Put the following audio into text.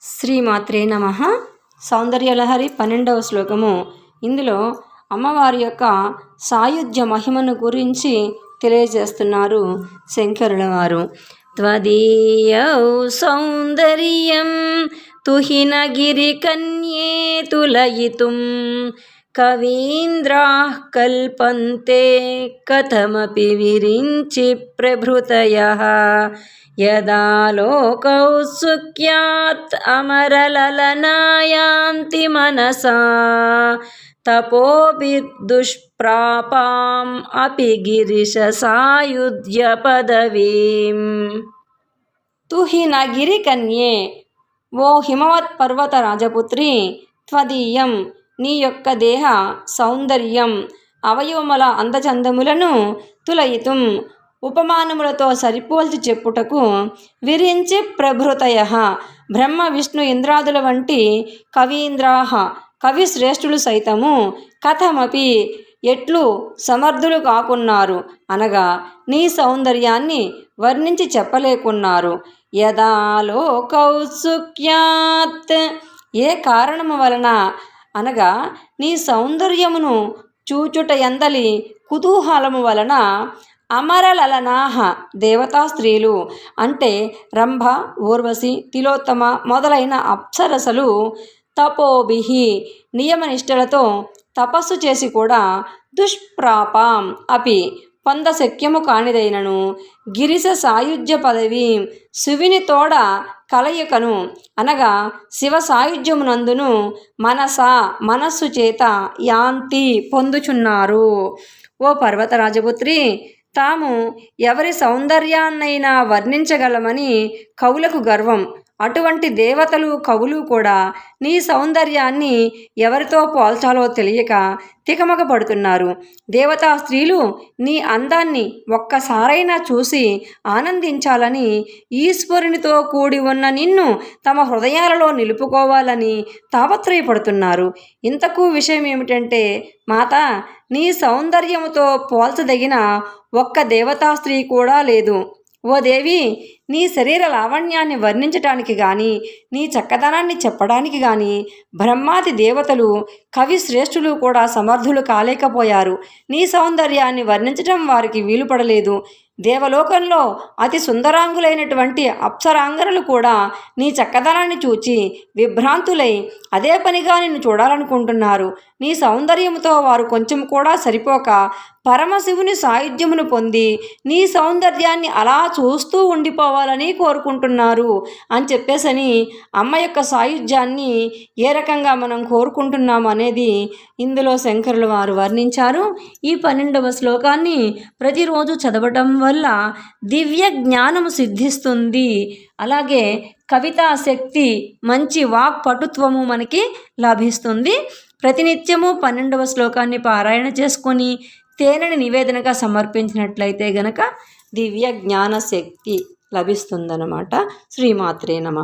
శ్రీమాత్రే నమ. సౌందర్యలహరి పన్నెండవ శ్లోకము. ఇందులో అమ్మవారి యొక్క సాయుధ్య మహిమను గురించి తెలియజేస్తున్నారు శంకరుల వారు. త్వదీయ సౌందర్యం తుహినగిరి కన్యే తులయితుం. कवीन्द्राः कल्पन्ते कथमपि विरिञ्चि प्रभृतयः। यदा लोकौ सुख्यात् अमरलना यान्ति मनसा तपोभिदुष्प्रापाम् अपि गिरिशसायुध्यपदवीम् तु हि न गिरिकन्ये वो हिमवत्पर्वतराजपुत्री त्वदीयं నీ యొక్క దేహ సౌందర్యం అవయవముల అందచందములను తులయితుం. ఉపమానములతో సరిపోల్చి చెప్పుటకు విరించి ప్రభృతయ. బ్రహ్మ విష్ణు ఇంద్రాదుల వంటి కవీంద్రాహ కవి శ్రేష్ఠులు సైతము కథమపి ఎట్లు సమర్థులు కాకున్నారు. అనగా నీ సౌందర్యాన్ని వర్ణించి చెప్పలేకున్నారు. యదాలో కౌత్సుక్యాత్ ఏ కారణము వలన అనగా నీ సౌందర్యమును చూచుట ఎందలి కుతూహలము వలన అమరలలనాహ దేవతా స్త్రీలు అంటే రంభ ఊర్వశి తిలోత్తమ మొదలైన అప్సరసలు తపోభిహి నియమనిష్టలతో తపస్సు చేసి కూడా దుష్ప్రాపాం. అపి పొందశక్యము కానిదైనను గిరిశ సాయుధ్య పదవి సువిని తోడ కలయికను అనగా శివ సాయుధ్యమునందును మనస మనస్సు చేత యాంతి పొందుచున్నారు. ఓ పర్వతరాజపుత్రి తాము ఎవరి సౌందర్యాన్నైనా వర్ణించగలమని కవులకు గర్వం. అటువంటి దేవతలు కవులు కూడా నీ సౌందర్యాన్ని ఎవరితో పోల్చాలో తెలియక తికమక పడుతున్నారు దేవతా స్త్రీలు నీ అందాన్ని ఒక్కసారైనా చూసి ఆనందించాలని ఈశ్వరునితో కూడి ఉన్న నిన్ను తమ హృదయాలలో నిలుపుకోవాలని తాపత్రయపడుతున్నారు. ఇంతకు విషయం ఏమిటంటే మాత నీ సౌందర్యముతో పోల్చదగిన ఒక్క దేవతా స్త్రీ కూడా లేదు. ఓ దేవి నీ శరీర లావణ్యాన్ని వర్ణించటానికి కానీ నీ చక్కదనాన్ని చెప్పడానికి కానీ బ్రహ్మాది దేవతలు కవి శ్రేష్ఠులు కూడా సమర్థులు కాలేకపోయారు. నీ సౌందర్యాన్ని వర్ణించటం వారికి వీలుపడలేదు. దేవలోకంలో అతి సుందరాంగులైనటువంటి అప్సరాంగనలు కూడా నీ చక్కదనాన్ని చూచి విభ్రాంతులై అదే పనిగా నిన్ను చూడాలనుకుంటున్నారు. నీ సౌందర్యంతో వారు కొంచెం కూడా సరిపోక పరమశివుని సాయుధ్యమును పొంది నీ సౌందర్యాన్ని అలా చూస్తూ ఉండిపోవాలని కోరుకుంటున్నారు అని చెప్పేసని అమ్మ యొక్క సాయుధ్యాన్ని ఏ రకంగా మనం కోరుకుంటున్నాం అనేది ఇందులో శంకరులు వారు వర్ణించారు. ఈ పన్నెండవ శ్లోకాన్ని ప్రతిరోజు చదవటం వల్ల దివ్య జ్ఞానము సిద్ధిస్తుంది. అలాగే కవితా శక్తి మంచి వాక్ పటుత్వము మనకి లభిస్తుంది. ప్రతినిత్యము పన్నెండవ శ్లోకాన్ని పారాయణ చేసుకొని తేనెని నివేదనగా సమర్పించినట్లయితే గనక దివ్య జ్ఞాన శక్తి లభిస్తుందన్నమాట. శ్రీమాత్రే నమ.